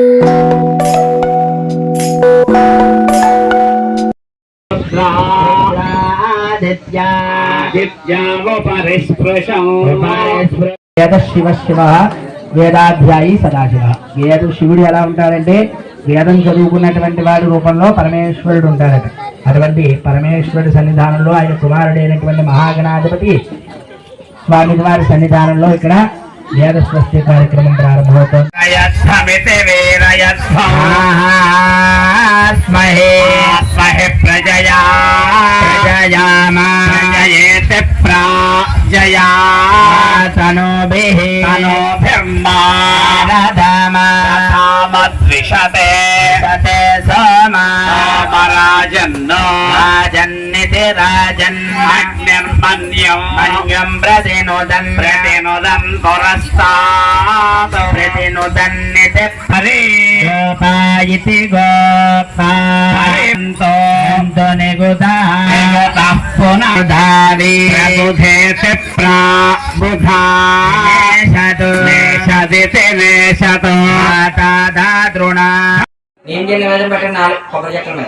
వేద శివ శివ వేదాధ్యాయి సదాశివ. వేద శివుడు ఎలా ఉంటాడంటే వేదం చదువుకున్నటువంటి వాడి రూపంలో పరమేశ్వరుడు ఉంటాడట. అటువంటి పరమేశ్వరుడు సన్నిధానంలో ఆయన కుమారుడైనటువంటి మహాగణాధిపతి స్వామి వారి సన్నిధానంలో ఇక్కడ स्वस्ति कार्यक्रम प्रारंभ होतो स्महे स्महे प्रजया प्रजयामाजयेत प्राजया तनोभिः तनोभिर्मा సతే సోమా రామరాజన్నో రాజన్నితి రాజన్ అగ్నిర్మన్యం మన్యం ప్రతినుదన్ ప్రతినుదన్ పురస్తాత్ ప్రతినుదన్నితి హరి గోపాయితి గోపా హరింతో నిగుదారి ప్రబుధేతి ప్రాబుధా నేషతు నేషదితి నేషతో ద్రోణ ఏం చేయాలి వేదం పెట్టండి నాలుగు కొబ్బరి చెక్కల మీద.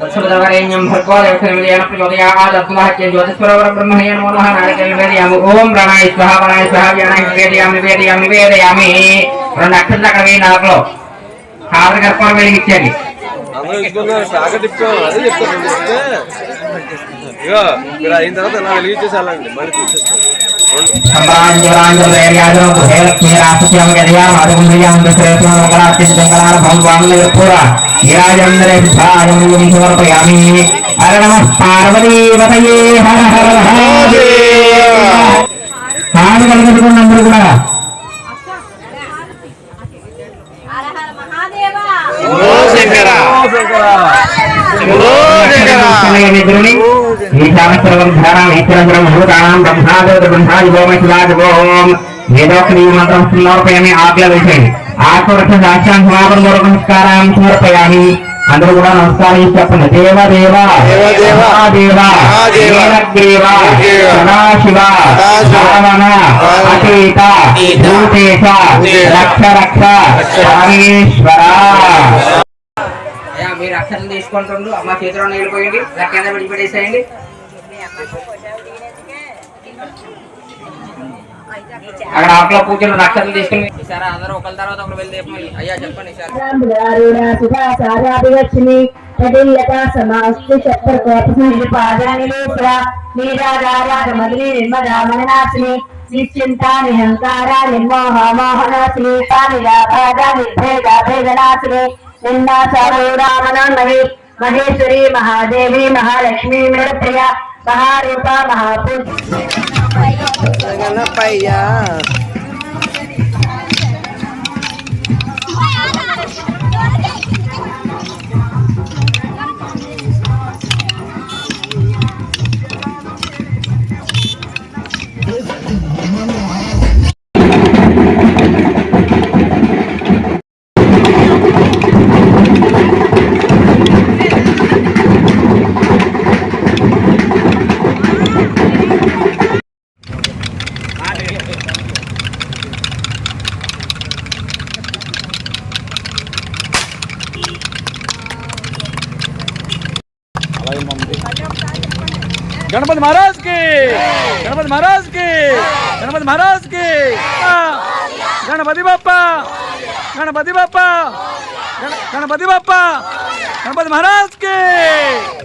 తత్సవిధవరేణ్యం భర్గో దేవతమిలియన ప్రచోదయాదత్మహత్య జ్యోతిస్వరవర బ్రహ్మణ్య నమో నమః నారకేణ నివేదయామి ఓం ప్రణాయ స్వహ ప్రణాయ స్వహ వ్యానాయ నివేదయామి నివేదయామి నివేదయామి రెండు అక్షరాలు అక్కడ వేయి నాలుగులో. కావలి గర్భం వెలిగించండి అందరూ ఇచ్చుకున్నారు శాఖ తిప్పుకోవాలి అదే చెప్తాను. నేను చెప్తే వెలిగించేసాలండి మళ్ళీ తీసేస్తాను అందరూ కూడా హర హర మహాదేవ మంత్రం సమర్పయామి ఆజ్ఞ వేసేయండి ఆకురక్ష సాక్ష్యాన్ని సమాపన పూర్వక నమస్కారం సమర్పయామి. అందరూ కూడా నమస్కారం చెప్పండి. దేవ దేవ సదాశివ అతీత భూతేశ రక్ష రక్ష పరమేశ్వర. మీరు అక్షరాలు తీసుకుంటుండు అమ్మ చేతిలో నీళ్ళు పోయండి. కింద విడిపెట్టేసేయండి అక్కడ ఆకుల పూజలు అక్షరాలు తీసుకుని ఈసారి అందరూ ఒకరి తర్వాత ఒకరు వెళ్ళి అయ్యా చెప్పండి నిశ్చింతా నిహంకార నిర్మోహ మోహనాశిని నిర్భేద భేదనాశిని నిన్నాచారూరామణి మహేశ్వరి మహాదేవి Mahalakshmi Mahari pa, mahapon. Nanganapay yan. Ganpati महाराज की गणपति महाराज की गणपति महाराज की गणपति बाप्पा गणपति बाप्पा गण- गणपति बाप्पा गणपति महाराज की